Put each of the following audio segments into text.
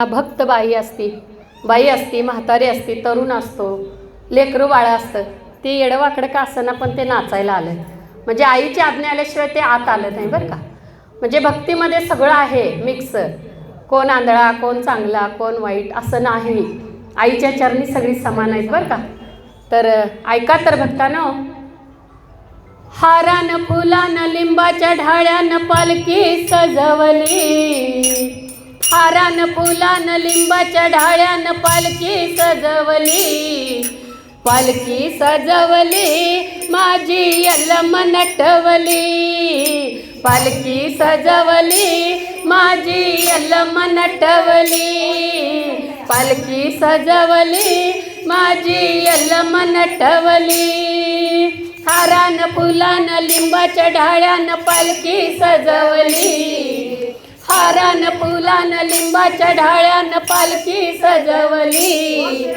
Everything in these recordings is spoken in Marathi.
भक्त बाई असती बाई असती म्हातारी असती तरुण असतो लेकरू बाळं असतं. ते येडवाकडं का असताना पण ते नाचायला आलं म्हणजे आईची आज्ञा आल्याशिवाय ते आत आलं नाही बरं का. म्हणजे भक्तीमध्ये सगळं आहे मिक्स कोण आंधळा कोण चांगला कोण वाईट असं नाही. आईच्या चरणी सगळी समान आहेत बरं का. तर ऐका तर भक्तानं. हारान फुलान लिंबाच्या ढाळ्यानं पालखी सजवली. हारान फुलान लिंबाच्या ढाळ्यान पालखी सजवली. पालखी सजवली माझी यलम नटवली. पालखी सजवली माझी यलम नटवली. पालखी सजवली माझी यलम नटवली. हारान फुलान लिंबाच्या ढाळ्यान पालखी सजवली. हारान फुलान लिंबाच्या ढाळ्यान पालखी सजवली.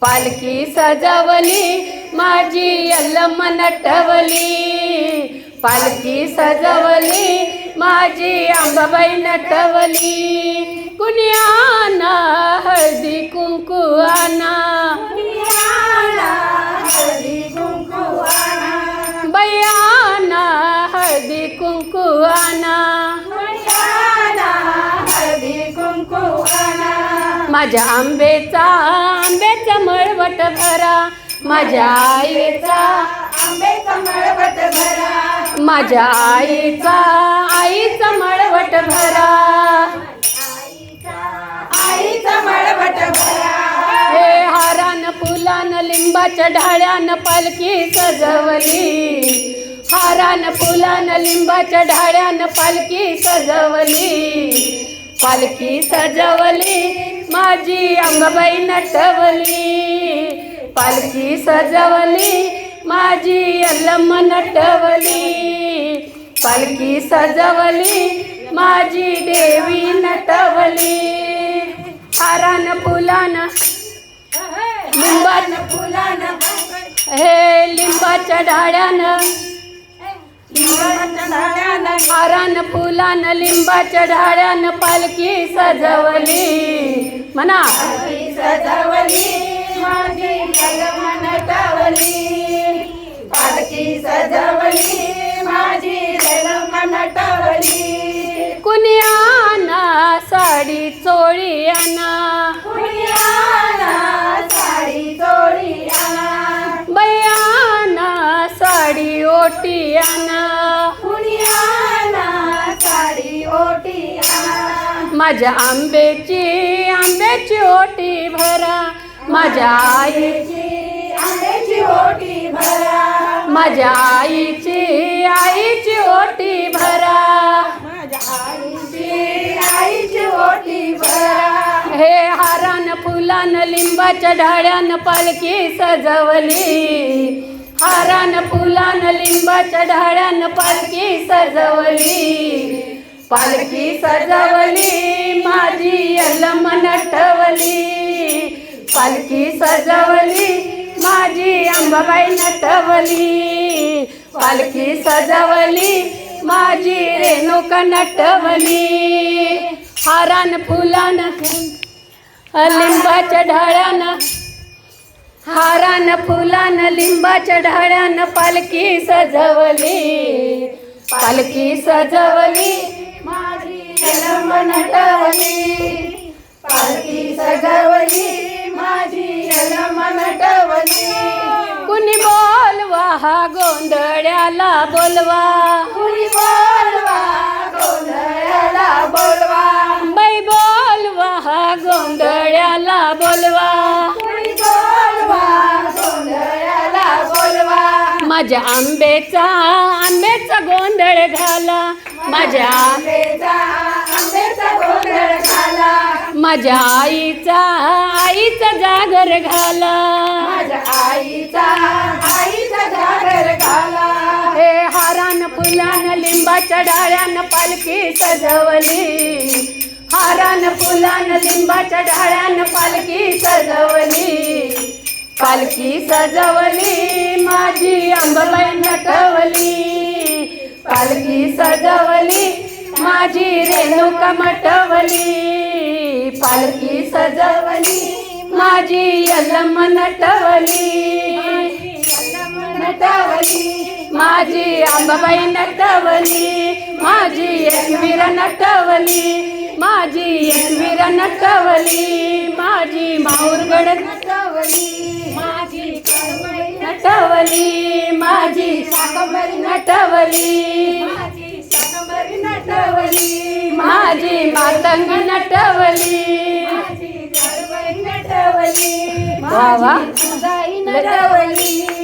पालखी सजवली माझी अल्लम नटवली. पालखी सजवली माझी अंबाबाई नटवली. माझ्या आंबेचा आंब्याचा मळवट भरा. माझ्या आईचा माझ्या आईचा आईचा मळवट भरा. हे हारान फुलान लिंबाच्या ढाळ्यानं पालखी सजवली. हारान फुलान लिंबाच्या ढाळ्यानं पालखी सजवली. पालखी सजवली माझी अंगबाई नटवली. पालखी सजवली माझी अल्लम नटवली. पालखी सजवली माझी देवी नटवली. हारान फुलान लिंबाच्या हे लिंबाच्या डाळ्यानं हारान फुलान लिंबाच्या ढाळ्यानं पालखी सजवली. म्हणा. सजवली माझी कुणी आणा साडी चोळी कुणियाला साडी चोळी आणा. बयाना साडी ओटी आणा. माझ्या आंब्याची आंब्याची ओटी भरा. माझ्या आई आईची आंब्याची ओटी भरा. माझ्या आईची आईची ओटी भरा. माझ्या आईची आईची ओटी भरा. हे हारान फुलान लिंबाच्या ढाळ्यानं पालखी सजवली. हारान फुलान लिंबाच्या ढाळ्यानं पालखी सजवली. पालखी सजवली माझी अलम नटवली. पालखी सजवली माझी अंबाबाई नटवली. पालखी सजवली माझी रेणुका नटवली. हारान फुलान लिंबाच्या ढाळ्यानं हारान फुलान लिंबाच्या ढाळ्यानं पालखी सजवली पालखी सजवली. माझी जलम नटवली पालखी सजवली माझी जलम नटवली. कुणी बोलवा हा गोंधळ्याला बोलवा. कुणी बोलवा माझ्या आंब्याचा आंब्याचा गोंधळ घाला. माझ्या आंबेचा आंबेचा गोंधळ घाला. माझ्या आईचा आईचा जागर घाला. माझ्या आईचा आईचा जागर घाला. हे हारान फुलान लिंबाच्या डाळ्यानं पालखी सजवली. हारान फुलान लिंबाच्या डाळ्यानं पालखी सजवली. पालखी सजवली माझी अंबाबाई नटवली. पालखी सजवली माझी रेणुका मटवली. पालखी सजवली माझी यलम नटवली. नटवली माझी आंबाबाई नटवली. माझी एकवीर नटवली. माझी एकवीर नटवली. माऊरगड नटवली माझी कळमळी नटवली माझी नटवली माझी शाकंभरी नटवली माझी मातंग नटवली माझी नटवली वा वा. माझी तुळजाई नटवली